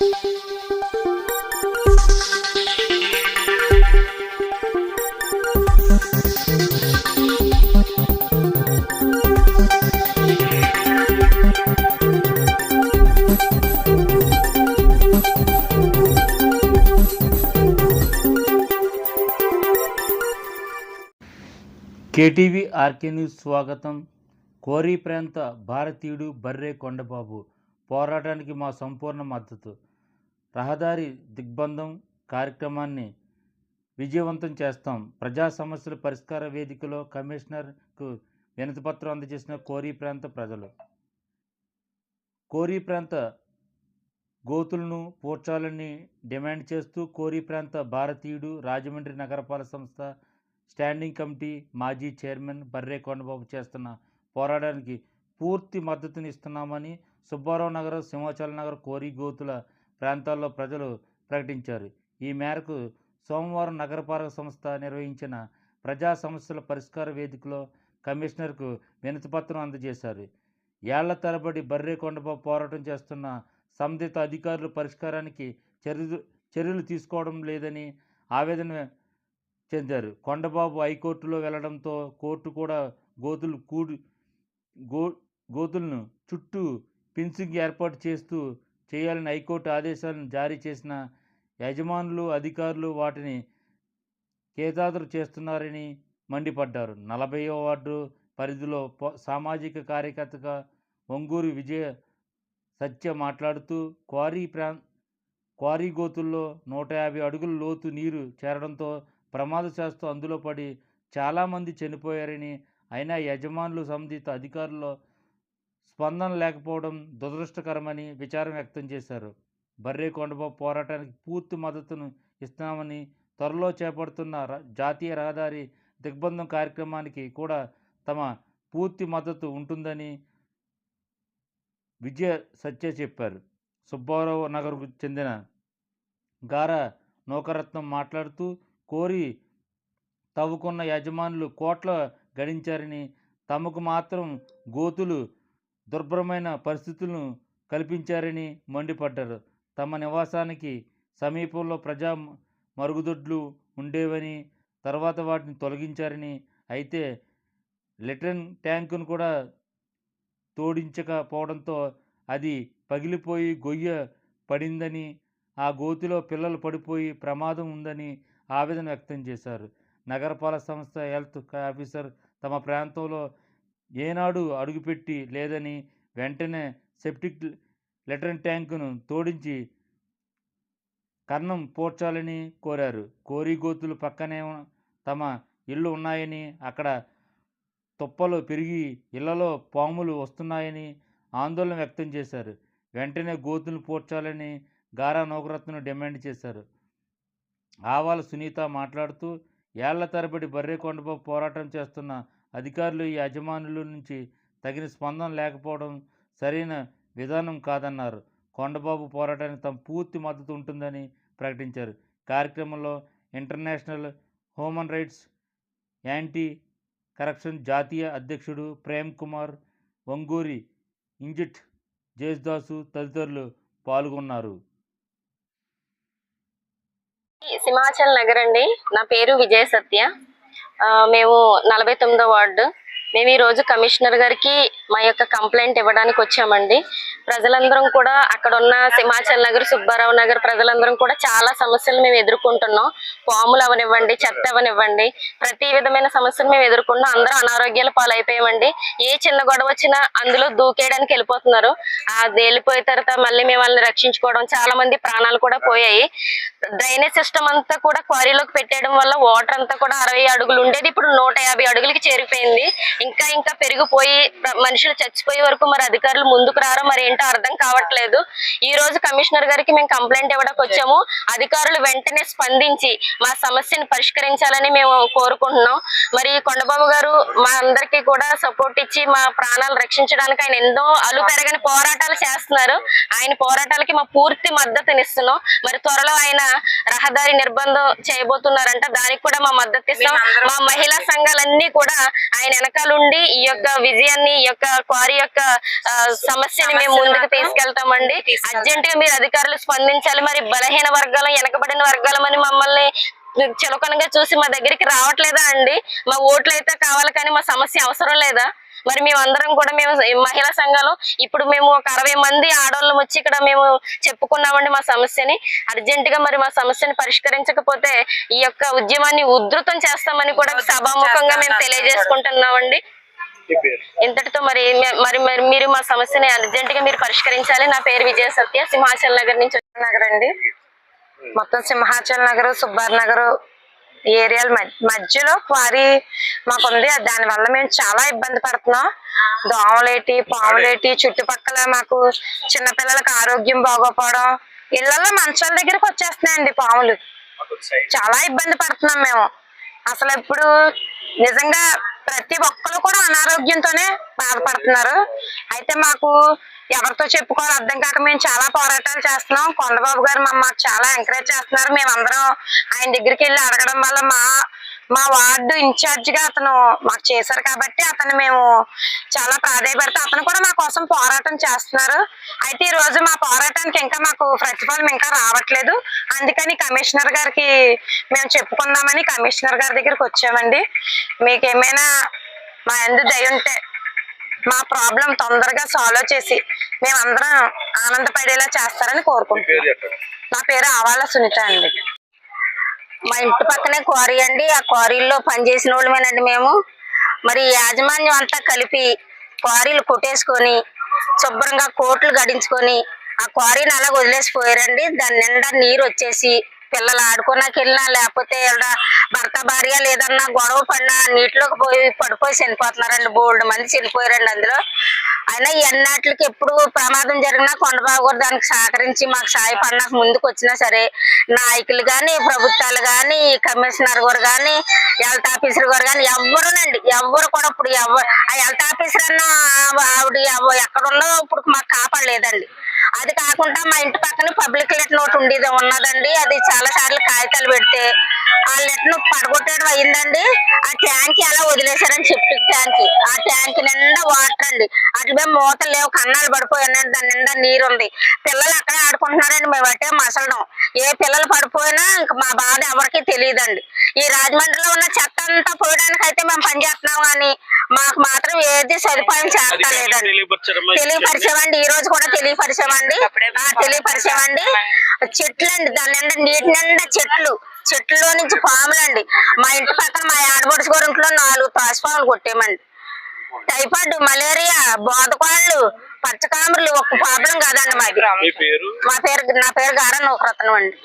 KTV RK news స్వాగతం. కోరి ప్రాంత భారతీయుడు బర్రే కొండబాబు. పోరాటానికి మా సంపూర్ణ మద్దతు. రహదారి దిగ్బంధం కార్యక్రమాన్ని విజయవంతం చేస్తాం. ప్రజా సమస్యల పరిష్కార వేదికలో కమిషనర్కు వినతిపత్రం అందజేసిన కోరీ ప్రాంత ప్రజలు. కోరీ ప్రాంత గోతులను పూడ్చాలని డిమాండ్ చేస్తూ కోరీ ప్రాంత భారతీయుడు రాజమండ్రి నగరపాలక సంస్థ స్టాండింగ్ కమిటీ మాజీ చైర్మన్ బర్రే కొండబాబు చేస్తున్న పోరాటానికి పూర్తి మద్దతునిస్తున్నామని సుబ్బారావు నగర్ సింహాచల నగర్ కోరిగోతుల ప్రాంతాల్లో ప్రజలు ప్రకటించారు. ఈ మేరకు సోమవారం నగరపాలక సంస్థ నిర్వహించిన ప్రజా సమస్యల పరిష్కార వేదికలో కమిషనర్కు వినతిపత్రం అందజేశారు. ఏళ్ళ తరబడి బర్రేకొండపై కొండబాబు పోరాటం చేస్తున్న సంబంధిత అధికారులు పరిష్కారానికి చర్యలు చర్యలు తీసుకోవడం లేదని ఆవేదన చెందారు. కొండబాబు హైకోర్టులో వెళ్ళడంతో కోర్టు కూడా గోతులు కూడి గో గోతులను చుట్టూ ఫిన్సింగ్ ఏర్పాటు చేస్తూ చేయాలని హైకోర్టు ఆదేశాలను జారీ చేసిన యజమానులు అధికారులు వాటిని కేతాదురు చేస్తున్నారని మండిపడ్డారు. నలభైవ వార్డు పరిధిలో సామాజిక కార్యకర్తగా ఒంగూరు విజయ సత్య మాట్లాడుతూ క్వారీ ప్రాం క్వారీ గోతుల్లో నూట యాభై అడుగుల లోతు నీరు చేరడంతో ప్రమాదశాస్తు అందులో పడి చాలామంది చనిపోయారని అయినా యజమానులు సంబంధిత అధికారుల్లో స్పందన లేకపోవడం దురదృష్టకరమని విచారం వ్యక్తం చేశారు. బర్రే కొండబాబు పోరాటానికి పూర్తి మద్దతును ఇస్తున్నామని త్వరలో చేపడుతున్న ర- జాతీయ రహదారి దిగ్బంధం కార్యక్రమానికి కూడా తమ పూర్తి మద్దతు ఉంటుందని విజయ సత్య చెప్పారు. సుబ్బారావు నగర్కు చెందిన గార నౌకరత్నం మాట్లాడుతూ కోరి తవ్వుకున్న యజమానులు కోట్ల గడించారని తమకు మాత్రం గోతులు దుర్భరమైన పరిస్థితులను కల్పించారని మండిపడ్డారు. తమ నివాసానికి సమీపంలో ప్రజా మరుగుదొడ్లు ఉండేవని తర్వాత వాటిని తొలగించారని అయితే లెట్రిన్ ట్యాంకును కూడా తోడించకపోవడంతో అది పగిలిపోయి గొయ్య పడిందని ఆ గోతిలో పిల్లలు పడిపోయి ప్రమాదం ఉందని ఆవేదన వ్యక్తం చేశారు. నగరపాలక సంస్థ హెల్త్ ఆఫీసర్ తమ ప్రాంతంలో ఏనాడు అడుగుపెట్టి లేదని వెంటనే సెప్టిక్ లెటర్ ట్యాంకును తోడించి కన్నం పోడ్చాలని కోరారు. కోరిగోతులు పక్కనే తమ ఇళ్ళు ఉన్నాయని అక్కడ తుప్పలు పెరిగి ఇళ్ళలో పాములు వస్తున్నాయని ఆందోళన వ్యక్తం చేశారు. వెంటనే గోతులు పోడ్చాలని గారా నౌకరత్నం డిమాండ్ చేశారు. ఆవాల సునీత మాట్లాడుతూ ఏళ్ళ తరబడి బర్రె కొండపై పోరాటం చేస్తున్న అధికారులు ఈ యజమానుల నుంచి తగిన స్పందన లేకపోవడం సరైన విధానం కాదన్నారు. కొండబాబు పోరాటానికి తమ పూర్తి మద్దతు ఉంటుందని ప్రకటించారు. కార్యక్రమంలో international human rights anti corruption జాతీయ అధ్యక్షుడు ప్రేమ్ కుమార్ వంగూరి ఇంజిట్ జేస్దాసు తదితరులు పాల్గొన్నారు. సింహాచల్ నగర్ అండి నా పేరు విజయ సత్య. మేము నలభై తొమ్మిదో వార్డు. మేము ఈ రోజు కమిషనర్ గారికి మా యొక్క కంప్లైంట్ ఇవ్వడానికి వచ్చామండి. ప్రజలందరం కూడా అక్కడ ఉన్న సింహాచల్ నగర్ సుబ్బారావు నగర్ ప్రజలందరం కూడా చాలా సమస్యలు మేము ఎదుర్కొంటున్నాం. పాములు అవనివ్వండి చెత్త అవనివ్వండి ప్రతి విధమైన సమస్యలు మేము ఎదుర్కొంటున్నాం. అందరూ అనారోగ్యాల పాలైపోయామండి. ఏ చిన్న గొడవ వచ్చినా అందులో దూకేయడానికి వెళ్ళిపోతున్నారు. అది వెళ్ళిపోయిన తర్వాత మళ్ళీ మేము వాళ్ళని రక్షించుకోవడం చాలా మంది ప్రాణాలు కూడా పోయాయి. డ్రైనేజ్ సిస్టమ్ అంతా కూడా క్వారీలోకి పెట్టేయడం వల్ల వాటర్ అంతా కూడా అరవై అడుగులు ఉండేది. ఇప్పుడు నూట యాభై అడుగులకి చేరిపోయింది. ఇంకా ఇంకా పెరిగిపోయి మనుషులు చచ్చిపోయే వరకు మరి అధికారులు ముందుకు రారో? మరి ఏంటో అర్థం కావట్లేదు. ఈ రోజు కమిషనర్ గారికి మేము కంప్లైంట్ ఇవ్వడానికి వచ్చాము. అధికారులు వెంటనే స్పందించి మా సమస్యను పరిష్కరించాలని మేము కోరుకుంటున్నాం. మరి కొండబాబు గారు మా అందరికీ కూడా సపోర్ట్ ఇచ్చి మా ప్రాణాలు రక్షించడానికి ఆయన ఎన్నో అలు పెరగని పోరాటాలు చేస్తున్నారు. ఆయన పోరాటాలకి మా పూర్తి మద్దతునిస్తున్నాం. మరి త్వరలో ఆయన రహదారి నిర్బంధం చేయబోతున్నారంట. దానికి కూడా మా మద్దతు ఇస్తాం. మా మహిళా సంఘాలన్నీ కూడా ఆయన వెనకాలండి ఈ యొక్క విజయాన్ని ఈ యొక్క క్వారీ యొక్క సమస్యని మేము ముందుకు తీసుకెళ్తామండి. అర్జెంట్గా మీరు అధికారులు స్పందించాలి. మరి బలహీన వర్గాలు వెనకబడిన వర్గాలమని మమ్మల్ని చులకనగా చూసి మా దగ్గరికి రావట్లేదా అండి? మా ఓట్లు అయితే కావాలి కానీ మా సమస్య అవసరం లేదా? మరి మేమందరం కూడా మేము మహిళా సంఘాలు ఇప్పుడు మేము ఒక అరవై మంది ఆడవాళ్ళం వచ్చి ఇక్కడ మేము చెప్పుకున్నామండి మా సమస్యని. అర్జెంట్గా మరి మా సమస్యని పరిష్కరించకపోతే ఈ యొక్క ఉద్యమాన్ని ఉధృతం చేస్తామని కూడా సభాముఖంగా మేము తెలియజేసుకుంటున్నామండి. ఇంతటితో మరి మరి మరి మీరు మా సమస్యని అర్జెంట్గా మీరు పరిష్కరించాలి. నా పేరు విజయ సత్య సింహాచల్ నగర్ నుంచి నగర్ అండి. మొత్తం సింహాచల్ నగర్ సుబ్బార్ నగర్ ఏరియాల మధ్య- మధ్యలో క్వారీ మాకుంది. దాని వల్ల మేము చాలా ఇబ్బంది పడుతున్నాం. దోమలేటి పాములేటి చుట్టుపక్కల మాకు చిన్నపిల్లలకి ఆరోగ్యం బాగోపోవడం ఇళ్ళలో మంచాల దగ్గరికి వచ్చేస్తున్నాయండి పాములు. చాలా ఇబ్బంది పడుతున్నాం మేము. అసలు ఇప్పుడు నిజంగా ప్రతి ఒక్కరు కూడా అనారోగ్యంతోనే బాధపడుతున్నారు. అయితే మాకు ఎవరితో చెప్పుకోవాలి అర్థం కాక మేము చాలా పోరాటాలు చేస్తున్నాం. కొండబాబు గారు మా మాకు చాలా ఎంకరేజ్ చేస్తున్నారు. మేమందరం ఆయన దగ్గరికి వెళ్ళి అడగడం వల్ల మా మా వార్డు ఇన్ఛార్జ్గా అతను మాకు చేశారు కాబట్టి అతను మేము చాలా ప్రాధాయపడితే అతను కూడా మా కోసం పోరాటం చేస్తున్నారు. అయితే ఈ రోజు మా పోరాటానికి ఇంకా మాకు ప్రతిఫలం ఇంకా రావట్లేదు. అందుకని కమిషనర్ గారికి మేము చెప్పుకుందామని కమిషనర్ గారి దగ్గరికి వచ్చామండి. మీకు ఏమైనా మా ఎందు దయ ఉంటే మా ప్రాబ్లం తొందరగా సాల్వ్ చేసి మేమందరం ఆనందపడేలా చేస్తారని కోరుకుంటున్నాం. నా పేరు ఆవాల సునీత అండి. మా ఇంటి పక్కనే క్వారీ అండి. ఆ క్వారీల్లో పనిచేసిన వాళ్ళమేనండి మేము. మరి యాజమాన్యం అంతా కలిపి క్వారీలు కొట్టేసుకొని శుభ్రంగా కోట్లు గడించుకొని ఆ క్వారీని అలా వదిలేసిపోయారండి. దాని నిండా నీరు వచ్చేసి పిల్లలు ఆడుకోనాకి వెళ్ళినా లేకపోతే భర్త భార్య లేదన్నా గొడవ పడినా నీటిలోకి పోయి పడిపోయి చనిపోతున్నారండి. బోల్డ్ మంది చనిపోయారండి అందులో. అయినా ఎన్నాటికి ఎప్పుడు ప్రమాదం జరిగినా కొండబాబు గారు దానికి సహకరించి మాకు సాయపడినాక ముందుకు వచ్చినా సరే నాయకులు కానీ ప్రభుత్వాలు కానీ కమిషనర్ గారు కానీ హెల్త్ ఆఫీసర్ గారు కానీ ఎవ్వరునండి. ఎవ్వరు కూడా ఇప్పుడు ఎవ్వరు ఆ హెల్త్ ఆఫీసర్ అన్న ఆవిడ ఎక్కడున్నో ఇప్పుడు మాకు కాపాడలేదండి. అది కాకుండా మా ఇంటి పక్కన పబ్లిక్ లెట్ నోట్ ఉండేది ఉన్నదండి. అది చాలా సార్లు కాగితాలు పెడితే ఆ లెట్ను పడగొట్టడం అయిందండి ఆ ట్యాంక్ ఎలా వదిలేశారని సెప్టిక్ ట్యాంక్ ఆ ట్యాంక్ నిండా వాటర్ అండి. అటు మేము మూతలు లేవు కన్నాలు పడిపోయానండి దాని నిండా నీరు ఉంది. పిల్లలు అక్కడ ఆడుకుంటున్నారండి మేము అట్టే మసలడం. ఏ పిల్లలు పడిపోయినా ఇంక మా బాధ ఎవరికి తెలియదండి. ఈ రాజమండ్రిలో ఉన్న చెత్త అంతా పోయడానికి అయితే మేము పనిచేస్తున్నాం కానీ మాకు మాత్రం ఏది సదుపాయం చేస్తలేదండి. తెలియపరచారమ్మా తెలియపరిచామండి. ఈ రోజు కూడా తెలియపరిచామండి. ఆ, తెలియపరిచామండి. చెట్లు అండి దాని నిండా నీటి నిండా చెట్లు. చెట్లలో నుంచి పాములండి. మా ఇంటి పక్కన మా ఆడబడుచు గారి ఇంట్లో నాలుగు తాసుపాములు కొట్టేమండి టైఫాయిడ్ మలేరియా బోధకాళ్ళు పచ్చకామర్లు ఒక్క ప్రాబ్లం కాదండి మాది. మీ పేరు? మా పేరు నా పేరు గారా నూకరత్నం అండి.